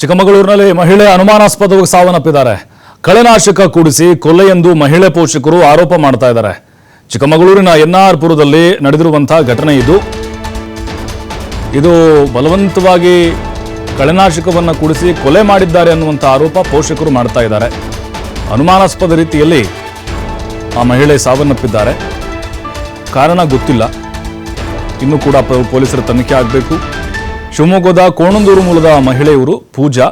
ಚಿಕ್ಕಮಗಳೂರಿನಲ್ಲಿ ಮಹಿಳೆ ಅನುಮಾನಾಸ್ಪದವಾಗಿ ಸಾವನ್ನಪ್ಪಿದ್ದಾರೆ. ಕಳೆನಾಶಕ ಕೂಡಿಸಿ ಕೊಲೆ ಎಂದು ಮಹಿಳೆ ಪೋಷಕರು ಆರೋಪ ಮಾಡ್ತಾ ಇದ್ದಾರೆ. ಚಿಕ್ಕಮಗಳೂರಿನ ಎನ್ಆರ್ ಪುರದಲ್ಲಿ ನಡೆದಿರುವಂತಹ ಘಟನೆ ಇದು. ಇದು ಬಲವಂತವಾಗಿ ಕಳೆನಾಶಕವನ್ನು ಕೂಡಿಸಿ ಕೊಲೆ ಮಾಡಿದ್ದಾರೆ ಅನ್ನುವಂಥ ಆರೋಪ ಪೋಷಕರು ಮಾಡ್ತಾ ಇದ್ದಾರೆ. ಅನುಮಾನಾಸ್ಪದ ರೀತಿಯಲ್ಲಿ ಆ ಮಹಿಳೆ ಸಾವನ್ನಪ್ಪಿದ್ದಾರೆ. ಕಾರಣ ಗೊತ್ತಿಲ್ಲ. ಇನ್ನೂ ಕೂಡ ಪೊಲೀಸರ ತನಿಖೆ ಆಗಬೇಕು. ಶಿವಮೊಗ್ಗದ ಕೋಣಂದೂರು ಮೂಲದ ಮಹಿಳೆಯವರು ಪೂಜಾ.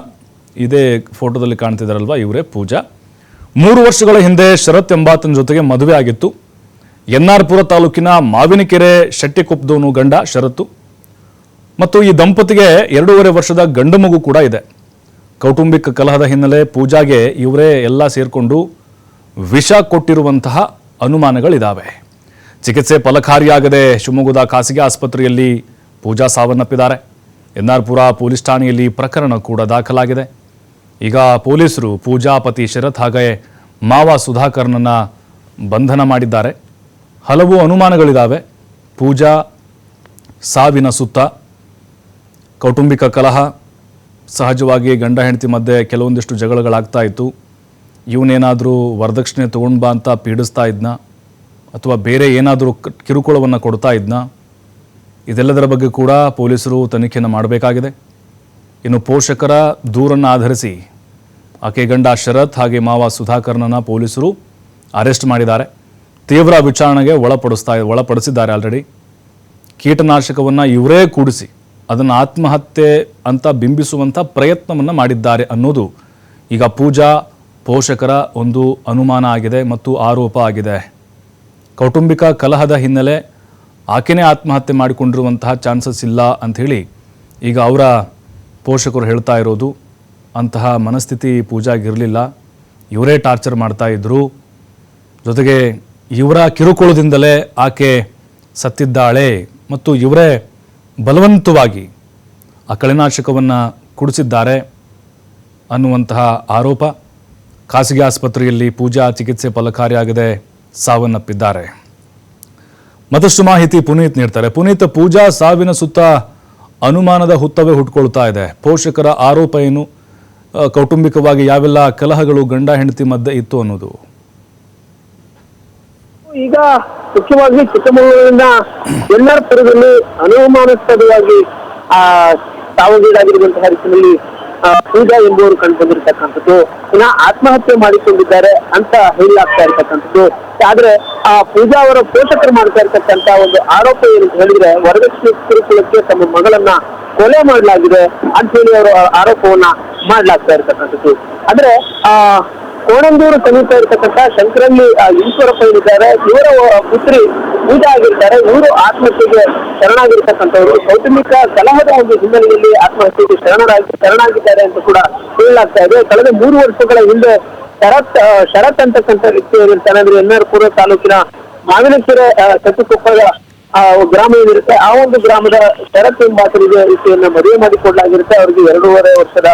ಇದೇ ಫೋಟೋದಲ್ಲಿ ಕಾಣ್ತಿದ್ದಾರಲ್ವಾ ಇವರೇ ಪೂಜಾ. ಮೂರು ವರ್ಷಗಳ ಹಿಂದೆ ಶರತ್ ಎಂಬಾತನ ಜೊತೆಗೆ ಮದುವೆ ಆಗಿತ್ತು. ಎನ್ ಆರ್ ಪುರ ತಾಲೂಕಿನ ಮಾವಿನಕೆರೆ ಶೆಟ್ಟಿಕೊಪ್ಪದವನು ಗಂಡ ಶರತ್ತು. ಮತ್ತು ಈ ದಂಪತಿಗೆ ಎರಡೂವರೆ ವರ್ಷದ ಗಂಡು ಮಗು ಕೂಡ ಇದೆ. ಕೌಟುಂಬಿಕ ಕಲಹದ ಹಿನ್ನೆಲೆ ಪೂಜಾಗೆ ಇವರೇ ಎಲ್ಲ ಸೇರಿಕೊಂಡು ವಿಷ ಕೊಟ್ಟಿರುವಂತಹ ಅನುಮಾನಗಳಿದ್ದಾವೆ ಚಿಕಿತ್ಸೆ ಫಲಕಾರಿಯಾಗದೆ ಶಿವಮೊಗ್ಗದ ಖಾಸಗಿ ಆಸ್ಪತ್ರೆಯಲ್ಲಿ ಪೂಜಾ ಸಾವನ್ನಪ್ಪಿದ್ದಾರೆ. ಎನ್ ಆರ್ ಪೊಲೀಸ್ ಠಾಣೆಯಲ್ಲಿ ಪ್ರಕರಣ ಕೂಡ ದಾಖಲಾಗಿದೆ. ಈಗ ಪೊಲೀಸರು ಪೂಜಾಪತಿ ಶರತ್ ಹಾಗೆ ಮಾವ ಸುಧಾಕರ್ನನ್ನು ಬಂಧನ ಮಾಡಿದ್ದಾರೆ. ಹಲವು ಅನುಮಾನಗಳಿದ್ದಾವೆ ಪೂಜಾ, ಸಾವಿನ ಸುತ್ತ, ಕೌಟುಂಬಿಕ ಕಲಹ, ಸಹಜವಾಗಿ ಗಂಡ ಹೆಂಡತಿ ಮಧ್ಯೆ ಕೆಲವೊಂದಿಷ್ಟು ಜಗಳಗಳಾಗ್ತಾ ಇತ್ತು. ಇವನೇನಾದರೂ ವರದಕ್ಷಿಣೆ ತೊಗೊಂಡ್ಬಾ ಅಂತ ಪೀಡಿಸ್ತಾ ಇದ್ನ? ಅಥವಾ ಬೇರೆ ಏನಾದರೂ ಕಿರುಕುಳವನ್ನು ಕೊಡ್ತಾ ಇದ್ನ? ಇದೆಲ್ಲದರ ಬಗ್ಗೆ ಕೂಡ ಪೊಲೀಸರು ತನಿಖೆಯನ್ನು ಮಾಡಬೇಕಾಗಿದೆ. ಇನ್ನು ಪೋಷಕರ ದೂರನ್ನು ಆಧರಿಸಿ ಆಕೆ ಗಂಡ ಶರತ್ ಹಾಗೆ ಮಾವ ಸುಧಾಕರ್ನನ್ನ ಪೊಲೀಸರು ಅರೆಸ್ಟ್ ಮಾಡಿದ್ದಾರೆ. ತೀವ್ರ ವಿಚಾರಣೆಗೆ ಒಳಪಡಿಸ್ತಾ, ಒಳಪಡಿಸಿದ್ದಾರೆ ಆಲ್ರೆಡಿ. ಕೀಟನಾಶಕವನ್ನು ಇವರೇ ಕೂಡಿಸಿ ಅದನ್ನು ಆತ್ಮಹತ್ಯೆ ಅಂತ ಬಿಂಬಿಸುವಂಥ ಪ್ರಯತ್ನವನ್ನು ಮಾಡಿದ್ದಾರೆ ಅನ್ನೋದು ಈಗ ಪೂಜಾ ಪೋಷಕರ ಒಂದು ಅನುಮಾನ ಆಗಿದೆ ಮತ್ತು ಆರೋಪ ಆಗಿದೆ. ಕೌಟುಂಬಿಕ ಕಲಹದ ಹಿನ್ನೆಲೆ ಆಕೆನೇ ಆತ್ಮಹತ್ಯೆ ಮಾಡಿಕೊಂಡಿರುವಂತಹ ಚಾನ್ಸಸ್ ಇಲ್ಲ ಅಂಥೇಳಿ ಈಗ ಅವರ ಪೋಷಕರು ಹೇಳ್ತಾ ಇರೋದು, ಅಂತಹ ಮನಸ್ಥಿತಿ ಪೂಜಾಗಿರಲಿಲ್ಲ. ಇವರೇ ಟಾರ್ಚರ್ ಮಾಡ್ತಾ ಇದ್ದರು ಜೊತೆಗೆ ಇವರ ಕಿರುಕುಳದಿಂದಲೇ ಆಕೆ ಸತ್ತಿದ್ದಾಳೆ ಮತ್ತು ಇವರೇ ಬಲವಂತವಾಗಿ ಆ ಕಳೆನಾಶಕವನ್ನು ಕುಡಿಸಿದ್ದಾರೆ ಅನ್ನುವಂತಹ ಆರೋಪ. ಖಾಸಗಿ ಆಸ್ಪತ್ರೆಯಲ್ಲಿ ಪೂಜಾ ಚಿಕಿತ್ಸೆ ಫಲಕಾರಿಯಾಗದೆ ಸಾವನ್ನಪ್ಪಿದ್ದಾರೆ. ಮತ್ತಷ್ಟು ಮಾಹಿತಿ ಪುನೀತ್ ನೀಡ್ತಾರೆ. ಪುನೀತ್ ಪೂಜಾ ಸಾವಿನ ಸುತ್ತ ಅನುಮಾನದ ಹುತ್ತವೇ ಹುಟ್ಕೊಳ್ತಾ ಇದೆ. ಪೋಷಕರ ಆರೋಪ ಏನು? ಕೌಟುಂಬಿಕವಾಗಿ ಯಾವೆಲ್ಲ ಕಲಹಗಳು ಗಂಡ ಹೆಂಡತಿ ಮಧ್ಯೆ ಇತ್ತು ಅನ್ನೋದು. ಈಗ ಮುಖ್ಯವಾಗಿ ಚಿಕ್ಕಮಗಳೂರಿನ ಎಲ್ಲರ ಪುರದಲ್ಲಿ ಅನುಮಾನಾಸ್ಪದವಾಗಿ, ಆ ಸಾವಗೀಡಾಗಿರುವಂತಹ ರೀತಿಯಲ್ಲಿ ಪೂಜಾ ಎಂಬುವರು ಕಂಡು ಬಂದಿರತಕ್ಕಂಥದ್ದು ಇನ್ನ ಆತ್ಮಹತ್ಯೆ ಮಾಡಿಕೊಂಡಿದ್ದಾರೆ ಅಂತ ಹೇಳಲಾಗ್ತಾ ಇರ್ತಕ್ಕಂಥದ್ದು. ಆದ್ರೆ, ಆ, ಪೂಜಾ ಅವರ ಪೋಷಕರು ಮಾಡ್ತಾ ಇರ್ತಕ್ಕಂತ ಒಂದು ಆರೋಪ ಏನು ಹೇಳಿದ್ರೆ, ವರದಕ್ಷಿಣೆ ಕಿರುಕುಳಕ್ಕೆ ತಮ್ಮ ಮಗಳನ್ನ ಕೊಲೆ ಮಾಡಲಾಗಿದೆ ಅಂತ ಹೇಳಿ ಅವರು ಆರೋಪವನ್ನ ಮಾಡ್ಲಾಗ್ತಾ ಇರ್ತಕ್ಕಂಥದ್ದು. ಅಂದ್ರೆ, ಆ ಕೋಣಂದೂರು ಸಮೀಪ ಇರತಕ್ಕಂತ ಶಂಕರಲ್ಲಿ ಈಶ್ವರಪ್ಪ ಏನಿದ್ದಾರೆ ಇವರ ಪುತ್ರಿ ಪೂಜಾ ಆಗಿರ್ತಾರೆ. ಇವರು ಆತ್ಮಹತ್ಯೆಗೆ ಶರಣಾಗಿರ್ತಕ್ಕಂಥವ್ರು. ಕೌಟುಂಬಿಕ ಕಲಹದ ಒಂದು ಹಿನ್ನೆಲೆಯಲ್ಲಿ ಆತ್ಮಹತ್ಯೆಗೆ ಶರಣರಾಗಿ ಶರಣಾಗಿದ್ದಾರೆ ಅಂತ ಕೂಡ ಹೇಳಲಾಗ್ತಾ ಇದೆ. ಕಳೆದ ಮೂರು ವರ್ಷಗಳ ಹಿಂದೆ ಶರತ್ ಶರತ್ ಅಂತಕ್ಕಂಥ ವ್ಯಕ್ತಿ ಏನಿರ್ತಾನೆ ಅಂದ್ರೆ ಎನ್ ಆರ್ ಪುರ ತಾಲೂಕಿನ ಮಾವಿನಕೆರೆ ಸತ್ತುಕೊಪ್ಪದ ಆ, ಗ್ರಾಮ ಏನಿರುತ್ತೆ, ಆ ಒಂದು ಗ್ರಾಮದ ಶರತ್ ಎಂಬಾತರಿಗೆ ಈಕೆಯನ್ನ ಮದುವೆ ಮಾಡಿಕೊಡ್ಲಾಗಿರುತ್ತೆ. ಅವರಿಗೆ ಎರಡೂವರೆ ವರ್ಷದ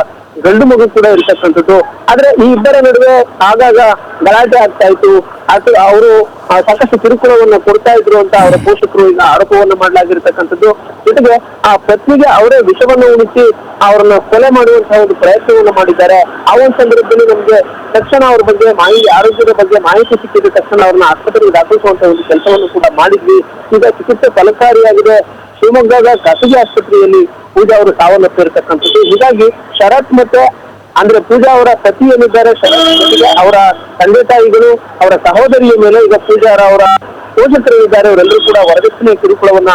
ಗಂಡು ಮಗು ಕೂಡ ಇರ್ತಕ್ಕಂಥದ್ದು. ಆದ್ರೆ ಈ ಇಬ್ಬರ ನಡುವೆ ಆಗಾಗ ಗಲಾಟೆ ಆಗ್ತಾ ಇತ್ತು. ಅದು ಅವರು ಸಾಕಷ್ಟು ಕಿರುಕುಳವನ್ನು ಕೊಡ್ತಾ ಇದ್ರು ಅಂತ ಅವರ ಪೋಷಕರು ಈಗ ಆರೋಪವನ್ನು ಮಾಡಲಾಗಿರ್ತಕ್ಕಂಥದ್ದು. ಜೊತೆಗೆ ಆ ಪತ್ನಿಗೆ ಅವರೇ ವಿಷವನ್ನು ಉಣಿಸಿ ಅವರನ್ನ ಕೊಲೆ ಮಾಡುವಂತಹ ಒಂದು ಪ್ರಯತ್ನವನ್ನ ಮಾಡಿದ್ದಾರೆ. ಆ ಒಂದು ಸಂದರ್ಭದಲ್ಲಿ ನಮ್ಗೆ ತಕ್ಷಣ ಅವ್ರ ಬಗ್ಗೆ ಮಾಹಿತಿ, ಆರೋಗ್ಯದ ಬಗ್ಗೆ ಮಾಹಿತಿ ಸಿಕ್ಕಿದ ತಕ್ಷಣ ಅವ್ರನ್ನ ಆಸ್ಪತ್ರೆಗೆ ದಾಖಲಿಸುವಂತಹ ಒಂದು ಕೆಲಸವನ್ನು ಕೂಡ ಮಾಡಿದ್ವಿ. ಈಗ ಚಿಕಿತ್ಸೆ ಫಲಕಾರಿಯಾಗಿದೆ. ಶಿವಮೊಗ್ಗದ ಖಾಸಗಿ ಆಸ್ಪತ್ರೆಯಲ್ಲಿ ಪೂಜಾ ಅವರು ಸಾವನ್ನಪ್ಪಿರತಕ್ಕಂಥದ್ದು ಹೀಗಾಗಿ ಶರತ್ ಮತ್ತೆ ಅಂದ್ರೆ ಪೂಜಾ ಅವರ ಪತಿ ಏನಿದ್ದಾರೆ ಅವರ ತಂದೆ ತಾಯಿಗಳು, ಅವರ ಸಹೋದರಿಯ ಮೇಲೆ ಈಗ ಪೂಜಾರ ಅವರ ಪೋಷಕರು ಇದ್ದಾರೆ ಅವರೆಲ್ಲರೂ ಕೂಡ ವರದಕ್ಷಿಣೆ ಕಿರುಕುಳವನ್ನ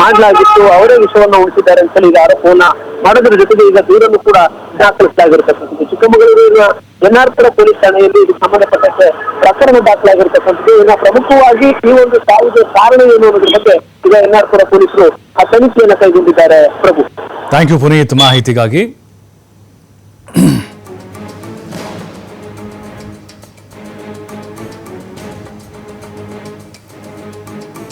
ಮಾಡಲಾಗಿತ್ತು. ಅವರೇ ವಿಷವನ್ನ ಉಳಿಸಿದ್ದಾರೆ ಅಂತ ಈಗ ಆರೋಪವನ್ನ ಮಾಡೋದ್ರ ಜೊತೆಗೆ ಈಗ ದೂರನ್ನು ಕೂಡ ದಾಖಲಿಸಲಾಗಿರ್ತಕ್ಕಂಥದ್ದು. ಚಿಕ್ಕಮಗಳೂರಿನ ಎನ್ಆರ್ಪುರ ಪೊಲೀಸ್ ಠಾಣೆಯಲ್ಲಿ ಇದು ಸಂಬಂಧಪಟ್ಟಂತೆ ಪ್ರಕರಣ ದಾಖಲಾಗಿರ್ತಕ್ಕಂಥದ್ದು. ಇನ್ನು ಪ್ರಮುಖವಾಗಿ ಈ ಒಂದು ಸಾವಿಗೆ ಕಾರಣ ಏನು ಅನ್ನೋದ್ರ ಬಗ್ಗೆ ಈಗ ಎನ್ಆರ್ಪುರ ಪೊಲೀಸರು ಆ ತನಿಖೆಯನ್ನು ಕೈಗೊಂಡಿದ್ದಾರೆ. ಪ್ರಭು. ಥ್ಯಾಂಕ್ ಯು ಪುನೀತ್ ಮಾಹಿತಿಗಾಗಿ.